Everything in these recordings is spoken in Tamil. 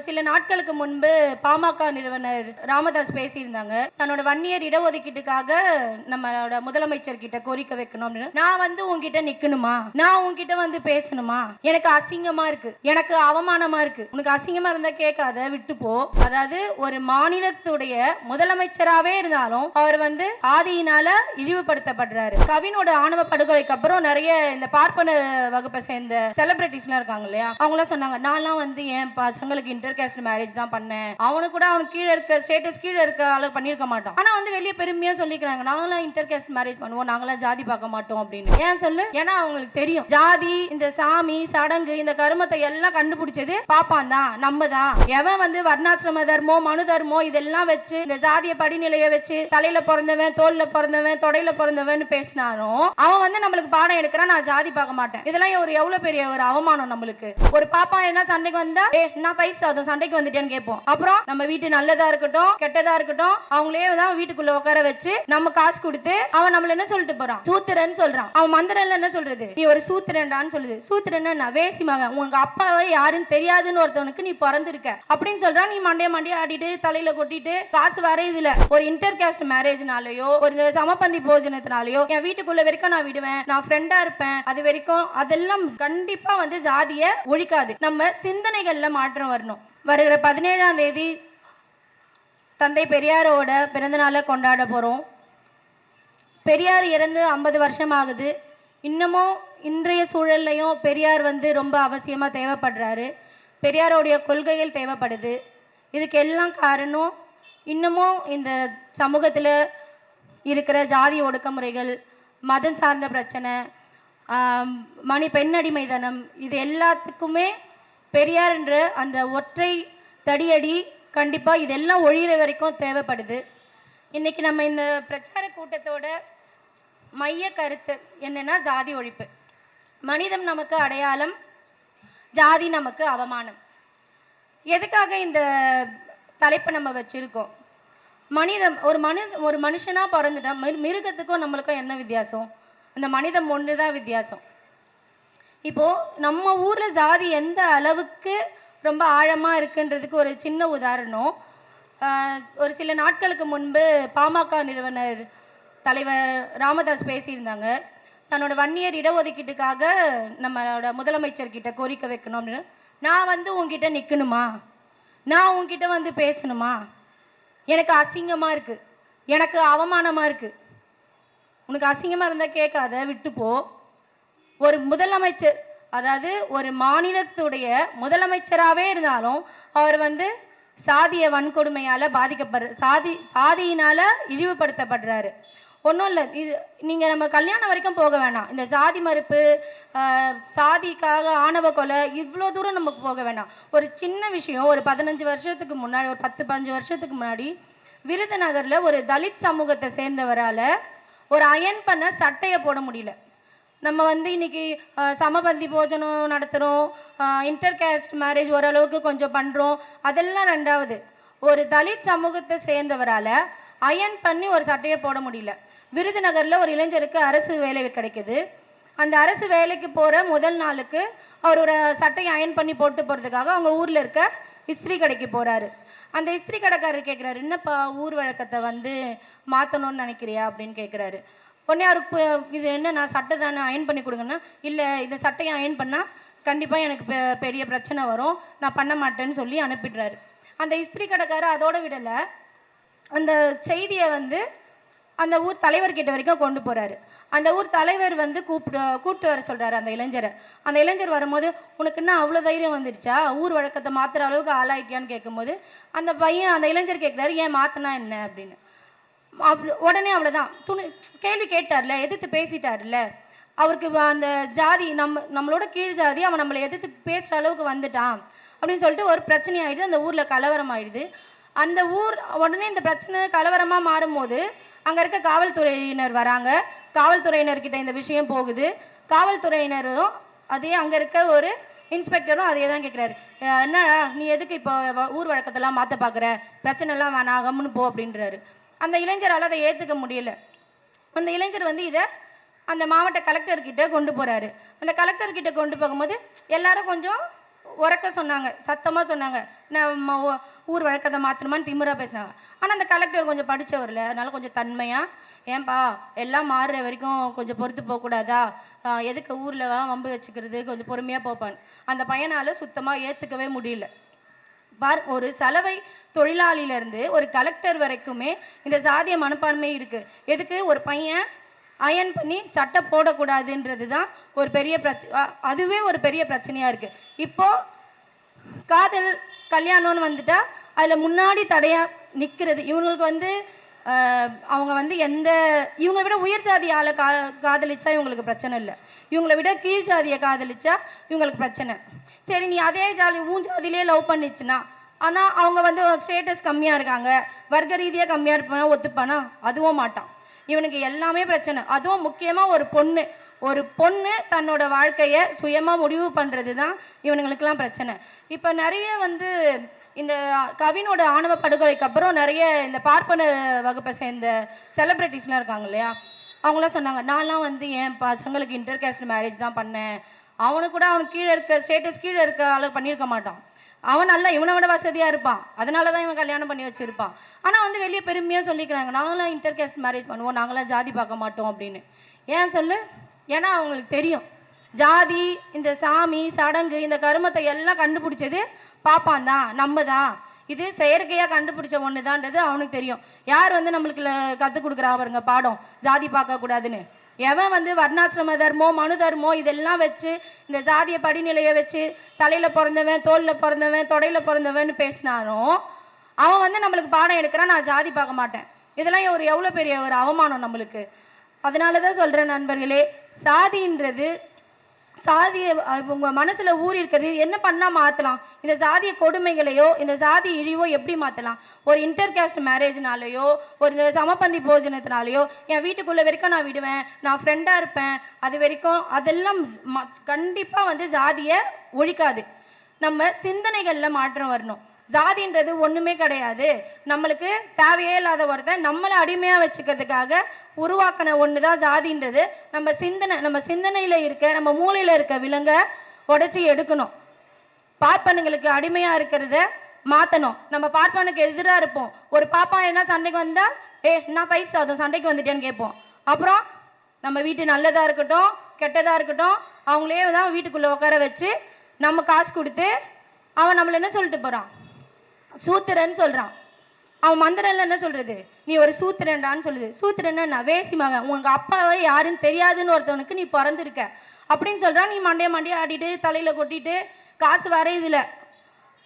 ஒரு சில நாட்களுக்கு முன்பு பாமக நிறுவனர் ராமதாஸ் பேசியிருந்தாங்க. தன்னோட வன்னியர் இடஒதுக்கீட்டுக்காக நம்மளோட முதலமைச்சர் கிட்ட கோரிக்கை வைக்கணும் அப்படின்னு. நான் வந்து உங்ககிட்ட நிக்கணுமா? நான் உங்ககிட்ட வந்து பேசணுமா? எனக்கு அசிங்கமா இருக்கு. எனக்கு அவமானமா இருக்கு. உனக்கு அசிங்கமா இருந்தா கேட்காத விட்டு போ. அதாவது ஒரு மாநிலத்துடைய முதலமைச்சராகவே இருந்தாலும் அவர் வந்து ஆதியினால இழிவுபடுத்தப்படுறாரு. கவினோட ஆணவ படுகொலைக்கு அப்புறம் நிறைய இந்த பார்ப்பன வகுப்பை சேர்ந்த செலிபிரிட்டிஸ்லாம் இருக்காங்க இல்லையா? அவங்களாம் சொன்னாங்க நான்லாம் வந்து என் பசங்களுக்கு இன்டர் கேஸ்ட் மேரேஜ் தான் பண்ணேன். அவனுக்கு கூட அவனுக்கு கீழே இருக்க ஸ்டேட்டஸ் கீழே இருக்க அளவு பண்ணியிருக்க மாட்டான். ஆனா வந்து வெளியே பெருமையா சொல்லிக்கிறாங்க. நாங்களாம் இன்டர் கேஸ்ட் மேரேஜ் பண்ணுவோம். நாங்களாம் ஜாதி பார்க்க மாட்டோம் அப்படின்னு. ஏன் சொல்லு? ஏன்னா அவங்களுக்கு தெரியும். ஜாதி இந்த சாமி சடங்கு இந்த கருமத்தை எல்லாம் கண்டுபிடிச்சது பாப்பான் தான் நம்ம தான். எவன் வந்து வர்ணாசிரம தர்மம் மனு தர்மம் இதெல்லாம் வச்சு இந்த ஜாதிய படிநிலையை வச்சு தலையில பிறந்தவன் தோல்ல பிறந்தவன் தொடையில பிறந்தவன் பேசினாலும் அவன் வந்து நம்மளுக்கு பாடம் எடுக்கிறான் நான் ஜாதி பார்க்க மாட்டேன். இதெல்லாம் ஒரு எவ்வளவு பெரிய ஒரு அவமானம் நம்மளுக்கு. ஒரு பாப்பா என்ன சண்டைக்கு வந்தா ஏ நான் தயிர் சாதம் சண்டைக்கு வந்துட்டேன்னு கேட்போம். அப்புறம் நம்ம வீட்டு நல்லதா இருக்கட்டும் கெட்டதா இருக்கட்டும் அவங்களே தான் வீட்டுக்குள்ள உட்கார வச்சு நம்ம காசு கொடுத்து அவன் நம்மள என்ன சொல்லிட்டு போறான்? சூத்திரன்னு சொல்றான். அவன் மந்திரன்ல என்ன சொல்றது? நீ ஒரு சூத்திரன்டான்னு சொல்லுது. சூத்திரன் நான் வேசி மகன். உங்க அப்பாவை யாருன்னு தெரியாதுன்னு ஒருத்தவனுக்கு நீ பிறந்திருக்க. அப்படின்னு சொல்றான். நீ மண்டைய மண்டைய ஆடிட்டு தலையில கொட்டிட்டு காசு வர இதுல. ஒரு இன்டர் கேஸ்ட் மேரேஜ்னாலயோ ஒரு சமபந்தி போஜனத்தினாலயோ என் வீட்டுக்குள்ள வரைக்கும் நான் விடுவேன். நான் ஃப்ரெண்டா இருப்பேன். அது வரைக்கும் அதெல்லாம் கண்டிப்பா வந்து ஜாதிய ஒழிக்காது. நம்ம சிந்தனைகள்ல மாற்றம் வரணும். வருகிற பதினேழாம் தேதி தந்தை பெரியாரோட பிறந்தநாளை கொண்டாட போகிறோம் பெரியார் இறந்து ஐம்பது வருஷம் ஆகுது இன்னமும் இன்றைய சூழல்லையும் பெரியார் வந்து ரொம்ப அவசியமாக தேவைப்படுறாரு. பெரியாரோடைய கொள்கைகள் தேவைப்படுது. இதுக்கு எல்லாம் காரணம் இன்னமும் இந்த சமூகத்தில் இருக்கிற ஜாதி ஒடுக்குமுறைகள் மதம் சார்ந்த பிரச்சனை மணி மணி பெண்ணடிமைதனம் இது எல்லாத்துக்குமே பெரியார் என்ற அந்த ஒற்றை தடியடி கண்டிப்பாக இதெல்லாம் ஒழிகிற வரைக்கும் தேவைப்படுது. இன்றைக்கி நம்ம இந்த பிரச்சார கூட்டத்தோட மைய கருத்து என்னென்னா ஜாதி ஒழிப்பு. மனிதம் நமக்கு அடையாளம் ஜாதி நமக்கு அவமானம். எதுக்காக இந்த தலைப்பை நம்ம வச்சுருக்கோம்? மனிதம் ஒரு மனு ஒரு மனுஷனாக பிறந்துட்டா மிரு- மிருகத்துக்கும் நம்மளுக்கும் என்ன வித்தியாசம்? அந்த மனிதம் ஒன்று தான் வித்தியாசம். இப்போ நம்ம ஊர்ல ஜாதி எந்த அளவுக்கு ரொம்ப ஆழமா இருக்குன்றதுக்கு ஒரு சின்ன உதாரணம். ஒரு சில நாட்களுக்கு முன்பு பாமக நிறுவனர் தலைவர் ராமதாஸ் பேசியிருந்தாங்க. தன்னோட வன்னியர் இடஒதுக்கீட்டுக்காக நம்மளோட முதலமைச்சர்கிட்ட கோரிக்கை வைக்கணும் அப்படின்னு. நான் வந்து உங்ககிட்ட நிற்கணுமா நான் உங்ககிட்ட வந்து பேசணுமா? எனக்கு அசிங்கமாக இருக்குது எனக்கு அவமானமாக இருக்குது உனக்கு அசிங்கமாக இருந்தால் கேட்காத விட்டுப்போ. ஒரு முதலமைச்சர் அதாவது ஒரு மாநிலத்துடைய முதலமைச்சராகவே இருந்தாலும் அவர் வந்து சாதிய வன்கொடுமையால் பாதிக்கப்படுற சாதி சாதியினால் இழிவுபடுத்தப்படுறாரு. ஒன்றும் இல்லை இது நீங்கள் நம்ம கல்யாணம் வரைக்கும் போக வேணாம். இந்த சாதி மறுப்பு சாதிக்காக ஆணவ கொலை இவ்வளோ தூரம் நமக்கு போக வேணாம். ஒரு சின்ன விஷயம் ஒரு பதினஞ்சு வருஷத்துக்கு முன்னாடி ஒரு பத்து பதினஞ்சு வருஷத்துக்கு முன்னாடி விருதுநகரில் ஒரு தலித் சமூகத்தை சேர்ந்தவரால் ஒரு அயன் பண்ண சட்டையை போட முடியல. நம்ம வந்து இன்றைக்கி சமபந்தி போஜனம் நடத்துகிறோம் இன்டர் கேஸ்ட் மேரேஜ் ஓரளவுக்கு கொஞ்சம் பண்ணுறோம் அதெல்லாம் ரெண்டாவது ஒரு தலித் சமூகத்தை சேர்ந்தவரால் அயன் பண்ணி ஒரு சட்டையை போட முடியல. விருதுநகரில் ஒரு இளைஞருக்கு அரசு வேலை கிடைக்குது. அந்த அரசு வேலைக்கு போகிற முதல் நாளுக்கு அவர் ஒரு சட்டையை அயன் பண்ணி போட்டு போகிறதுக்காக அவங்க ஊரில் இருக்க இஸ்திரி கடைக்கு போகிறாரு அந்த இஸ்திரி கடைக்காரர் கேட்குறாரு என்னப்பா ஊர் வழக்கத்தை வந்து மாற்றணும்னு நினைக்கிறியா? அப்படின்னு கேட்குறாரு உடனே அவருக்கு இது என்ன நான் சட்டை தானே அயன் பண்ணி கொடுங்கன்னா இல்லை இந்த சட்டையை அயன் பண்ணால் கண்டிப்பாக எனக்கு பெ- பெரிய பிரச்சனை வரும். நான் பண்ண மாட்டேன்னு சொல்லி அனுப்பிடுறாரு. அந்த இஸ்திரி கடைக்காரர் அதோட விடலை. அந்த செய்தியை வந்து அந்த ஊர் தலைவர்கிட்ட வரைக்கும் கொண்டு போகிறாரு அந்த ஊர் தலைவர் வந்து கூப்பிட்டு கூப்பிட்டு வர சொல்கிறாரு அந்த இளைஞரை. அந்த இளைஞர் வரும்போது உனக்கு என்ன அவ்வளோ தைரியம் வந்துடுச்சா ஊர் வழக்கத்தை மாற்றுற அளவுக்கு ஆளாயிட்டியான்னு கேட்கும்போது அந்த பையன் அந்த இளைஞர் கேட்குறாரு ஏன் மாற்றினா என்ன? அப்படின்னு. உடனே அவ்வளோதான் துணி கேள்வி கேட்டார்ல எதிர்த்து பேசிட்டார்ல. அவருக்கு அந்த ஜாதி நம்ம நம்மளோட கீழ் ஜாதி அவன் நம்மளை எதிர்த்து பேசுகிற அளவுக்கு வந்துட்டான். அப்படின்னு சொல்லிட்டு ஒரு பிரச்சனை ஆயிடுது அந்த ஊரில் கலவரம் ஆயிடுது அந்த ஊர் உடனே இந்த பிரச்சனை கலவரமாக மாறும்போது அங்கே இருக்க காவல்துறையினர் வராங்க. காவல்துறையினர்கிட்ட இந்த விஷயம் போகுது. காவல்துறையினரும் அதே அங்கே இருக்க ஒரு இன்ஸ்பெக்டரும் அதே தான் கேட்குறாரு என்னடா நீ எதுக்கு இப்போ ஊர் வழக்கத்தெல்லாம் மாற்ற பார்க்குற பிரச்சனைலாம் வேணாம் கம்முன்னு போ அப்படின்றாரு. அந்த இளைஞரால் அதை ஏற்றுக்க முடியல. அந்த இளைஞர் வந்து இதை அந்த மாவட்ட கலெக்டர்கிட்ட கொண்டு போகிறாரு அந்த கலெக்டர்கிட்ட கொண்டு போகும்போது எல்லாரும் கொஞ்சம் உறக்க சொன்னாங்க. சத்தமாக சொன்னாங்க. நம்ம ஊர் வழக்கத்தை மாற்றணுமான்னு திமுறா பேசினாங்க. ஆனால் அந்த கலெக்டர் கொஞ்சம் படித்தவர்ல அதனால கொஞ்சம் தன்மையாக ஏன்பா எல்லாம் மாறுற வரைக்கும் கொஞ்சம் பொறுத்து போகக்கூடாதா? எதுக்கு ஊரில் வம்பு வச்சுக்கிறது கொஞ்சம் பொறுமையாக போப்பான் அந்த பையனால் சுத்தமாக ஏற்றுக்கவே முடியல. பார் ஒரு சலவை தொழிலாளியிலேருந்து ஒரு கலெக்டர் வரைக்குமே இந்த சாதிய மனப்பான்மை இருக்குது எதுக்கு? ஒரு பையன் அயன் பண்ணி சட்டை போடக்கூடாதுன்றது தான் ஒரு பெரிய பிரச்சனை அதுவே ஒரு பெரிய பிரச்சனையாக இருக்குது இப்போது காதல் கல்யாணம்னு வந்துட்டால் அதில் முன்னாடி தடையாக நிற்கிறது இவங்களுக்கு வந்து அவங்க வந்து எந்த இவங்களை விட உயர் ஜாதி ஆளை கா காதலிச்சா இவங்களுக்கு பிரச்சனை இல்லை. இவங்களை விட கீழ் ஜாதியை காதலிச்சா இவங்களுக்கு பிரச்சனை. சரி நீ அதே ஜாதி உன் ஜாதிலே லவ் பண்ணிச்சுன்னா ஆனால் அவங்க வந்து ஸ்டேட்டஸ் கம்மியாக இருக்காங்க வர்க்க ரீதியாக கம்மியாக இருப்பானா ஒத்துப்பானா? அதுவும் மாட்டான். இவனுக்கு எல்லாமே பிரச்சனை. அதுவும் முக்கியமாக ஒரு பொண்ணு. ஒரு பொண்ணு தன்னோட வாழ்க்கையை சுயமாக முடிவு பண்ணுறது தான் இவனுங்களுக்கெல்லாம் பிரச்சனை. இப்போ நிறைய வந்து இந்த கவினோட ஆணவ படுகொலைக்கு அப்புறம் நிறைய இந்த பார்ப்பன வகுப்பை சேர்ந்த செலிப்ரிட்டிஸ்லாம் இருக்காங்க இல்லையா? அவங்களாம் சொன்னாங்க நான்லாம் வந்து என் பசங்களுக்கு இன்டர் கேஸ்ட் மேரேஜ் தான் பண்ணேன். அவனுக்கு கூட அவனுக்கு கீழே இருக்க ஸ்டேட்டஸ் கீழே இருக்க அளவு பண்ணியிருக்க மாட்டான். அவன் நல்லா இவனை விட வசதியாக இருப்பான். அதனால தான் இவன் கல்யாணம் பண்ணி வச்சுருப்பான். ஆனால் வந்து வெளியே பெருமையாக சொல்லிக்கிறாங்க. நாங்களாம் இன்டர்கேஸ்ட் மேரேஜ் பண்ணுவோம். நாங்களாம் ஜாதி பார்க்க மாட்டோம் அப்படின்னு. ஏன் சொல்லு? ஏன்னா அவங்களுக்கு தெரியும். ஜாதி இந்த சாமி சடங்கு இந்த கருமத்தை எல்லாம் கண்டுபிடிச்சது பாப்பான் தான் நம்ம தான் இது செயற்கையாக கண்டுபிடிச்ச ஒன்று தான்றது அவனுக்கு தெரியும். யார் வந்து நம்மளுக்கு கற்றுக் கொடுக்குறா பாருங்க பாடம். ஜாதி பார்க்கக்கூடாதுன்னு. எவன் வந்து வர்ணாசிரம தர்மம் மனு தர்மம் இதெல்லாம் வச்சு இந்த ஜாதிய படிநிலையை வச்சு தலையில் பிறந்தவன் தோலில் பிறந்தவன் தொடையில் பிறந்தவன் பேசினானோ அவன் வந்து நம்மளுக்கு பாடம் எடுக்கிறான் நான் ஜாதி பார்க்க மாட்டேன். இதெல்லாம் ஒரு எவ்வளோ பெரிய ஒரு அவமானம் நம்மளுக்கு. அதனால தான் சொல்கிறேன் நண்பர்களே சாதின்றது சாதியை உங்கள் மனசில் ஊறி இருக்கிறது என்ன பண்ணால் மாற்றலாம் இந்த சாதிய கொடுமைகளையோ இந்த சாதி இழிவோ எப்படி மாற்றலாம் ஒரு இன்டர் கேஸ்ட் மேரேஜ்னாலேயோ ஒரு இந்த சமபந்தி போஜனத்தினாலேயோ என் வீட்டுக்குள்ளே வரைக்கும் நான் விடுவேன் நான் ஃப்ரெண்டாக இருப்பேன் அது வரைக்கும் அதெல்லாம் கண்டிப்பாக வந்து ஜாதியை ஒழிக்காது. நம்ம சிந்தனைகளில் மாற்றம் வரணும். ஜாதின்றது ஒன்றுமே கிடையாது. நம்மளுக்கு தேவையே இல்லாத ஒருத்தன் நம்மளை அடிமையாக வச்சுக்கிறதுக்காக உருவாக்கின ஒன்று தான் ஜாதின்றது. நம்ம சிந்தனை நம்ம சிந்தனையில் இருக்க நம்ம மூளையில் இருக்க விலங்கை உடச்சி எடுக்கணும். பார்ப்பனுங்களுக்கு அடிமையாக இருக்கிறத மாற்றணும் நம்ம பார்ப்பனுக்கு எதிராக இருப்போம். ஒரு பாப்பா என்ன சண்டைக்கு வந்தால் ஏ நான் தயிர் சாதம் சண்டைக்கு வந்துட்டேன்னு கேட்போம். அப்புறம் நம்ம வீட்டு நல்லதாக இருக்கட்டும் கெட்டதாக இருக்கட்டும் அவங்களே தான் வீட்டுக்குள்ளே உட்கார வச்சு நம்ம காசு கொடுத்து அவன் நம்மளை என்ன சொல்லிட்டு போகிறான் சூத்திரன்னு சொல்கிறான் அவன் மந்திரம்ல என்ன சொல்றது? நீ ஒரு சூத்திரன்டான்னு சொல்லுது. சூத்திரன்னா நான் வேசி மகன். உனக்கு அப்பாவை யாருன்னு தெரியாதுன்னு ஒருத்தவனுக்கு நீ பிறந்திருக்க. அப்படின்னு சொல்கிறான் நீ மண்டைய மண்டைய ஆடிட்டு தலையில் கொட்டிட்டு காசு வர இதில்.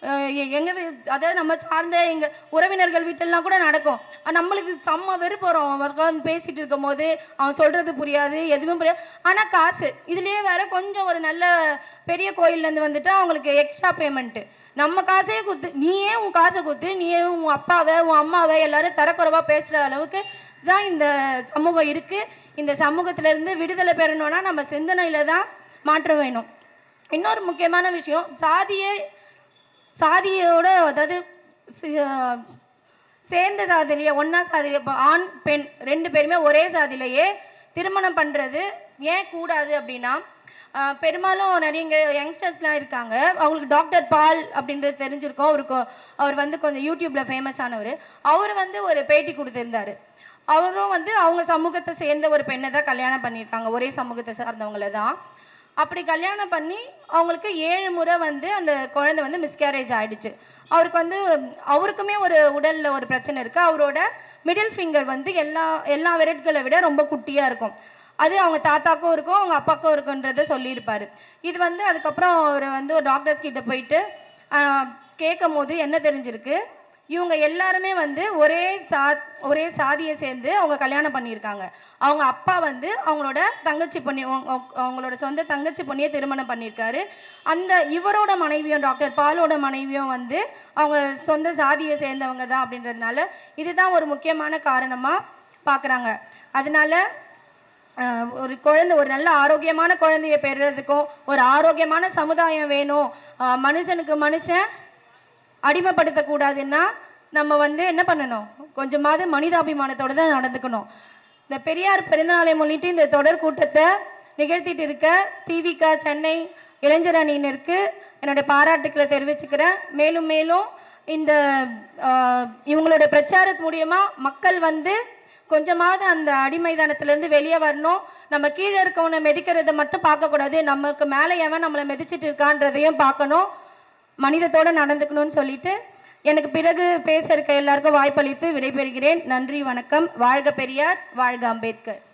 எ- வீ- அதாவது நம்ம சார்ந்த எங்கள் உறவினர்கள் வீட்டெல்லாம் கூட நடக்கும். நம்மளுக்கு செம்ம வெறுப்பு வரும். அவன் உட்காந்து பேசிகிட்டு இருக்கும் போது அவன் சொல்கிறது புரியாது எதுவும் புரியாது. ஆனால் காசு. இதுலேயே வேறு கொஞ்சம் ஒரு நல்ல பெரிய கோயில்ல வந்துட்டு அவங்களுக்கு எக்ஸ்ட்ரா பேமெண்ட்டு நம்ம காசே கொடுத்து நீயே உன் காசை கொடுத்து நீயே உன் அப்பாவை உன் அம்மாவை எல்லாரும் தரக்குறவாக பேசுகிற அளவுக்கு தான் இந்த சமூகம் இருக்குது இந்த சமூகத்திலேருந்து விடுதலை பெறணும்னா நம்ம சிந்தனையில் தான் மாற்றம் வேணும். இன்னொரு முக்கியமான விஷயம் சாதியை சாதியோட அதாவது சேர்ந்த சாதியிலேயே ஒன்றா சாதியிலே இப்போ ஆண் பெண் ரெண்டு பேருமே ஒரே சாதியிலேயே திருமணம் பண்ணுறது ஏன் கூடாது அப்படின்னா பெரும்பாலும் நிறைய இங்கே யங்ஸ்டர்ஸ்லாம் இருக்காங்க. அவங்களுக்கு டாக்டர் பால் அப்படின்றது தெரிஞ்சிருக்கோம். அவருக்கு அவர் வந்து கொஞ்சம் யூடியூப்பில் ஃபேமஸ் ஆனவர். அவர் வந்து ஒரு பேட்டி கொடுத்துருந்தாரு. அவரும் வந்து அவங்க சமூகத்தை சேர்ந்த ஒரு பெண்ணை தான் கல்யாணம் பண்ணியிருக்காங்க. ஒரே சமூகத்தை சார்ந்தவங்கள தான். அப்படி கல்யாணம் பண்ணி அவங்களுக்கு ஏழு முறை வந்து அந்த குழந்தை வந்து மிஸ்கேரேஜ் ஆகிடுச்சு அவருக்கு வந்து அவருக்குமே ஒரு உடலில் ஒரு பிரச்சனை இருக்குது அவரோட மிடில் ஃபிங்கர் வந்து எல்லா எல்லா விரட்களை விட ரொம்ப குட்டியாக இருக்கும். அது அவங்க தாத்தாக்கும் இருக்கும் அவங்க அப்பாவுக்கும் இருக்குன்றத சொல்லியிருப்பார். இது வந்து அதுக்கப்புறம் அவர் வந்து ஒரு டாக்டர்ஸ் கிட்ட போயிட்டு கேட்கும் போது என்ன தெரிஞ்சிருக்கு? இவங்க எல்லாருமே வந்து ஒரே சா ஒரே சாதியை சேர்ந்து அவங்க கல்யாணம் பண்ணியிருக்காங்க. அவங்க அப்பா வந்து அவங்களோட தங்கச்சி பொண்ணி அவங்களோட சொந்த தங்கச்சி பொண்ணியை திருமணம் பண்ணியிருக்காரு. அந்த இவரோட மனைவியும் டாக்டர் பாலோட மனைவியும் வந்து அவங்க சொந்த சாதியை சேர்ந்தவங்க தான் அப்படின்றதுனால இதுதான் ஒரு முக்கியமான காரணமாக பார்க்குறாங்க அதனால ஒரு குழந்தை ஒரு நல்ல ஆரோக்கியமான குழந்தைய பெறுறதுக்கும் ஒரு ஆரோக்கியமான சமுதாயம் வேணும். மனுஷனுக்கு மனுஷன் அடிமைப்படுத்தக்கூடாதுன்னா நம்ம வந்து என்ன பண்ணணும்? கொஞ்சமாவது மனிதாபிமானத்தோடு தான் நடந்துக்கணும். இந்த பெரியார் பிறந்தநாளை முன்னிட்டு இந்த தொடர் கூட்டத்தை நிகழ்த்திட்டு இருக்க திவிக சென்னை இளைஞர் அணியினருக்கு என்னுடைய பாராட்டுக்களை தெரிவிச்சுக்கிறேன். மேலும் மேலும் இந்த இவங்களோட இவங்களுடைய பிரச்சாரத்து மூலியமா மக்கள் வந்து கொஞ்சமாவது அந்த அடிமைதானத்திலேருந்து வெளியே வரணும். நம்ம கீழே இருக்கவனை மிதிக்கிறத மட்டும் பார்க்கக்கூடாது. நமக்கு மேலே எவன் நம்மளை மிதிச்சிட்டு இருக்கான்றதையும் பார்க்கணும். மனிதத்தோட நடந்துக்கணும்னு சொல்லிட்டு எனக்கு பிறகு பேச இருக்க எல்லாருக்கும் வாய்ப்பளித்து விடைபெறுகிறேன். நன்றி வணக்கம். வாழ்க பெரியார் வாழ்க அம்பேத்கர்.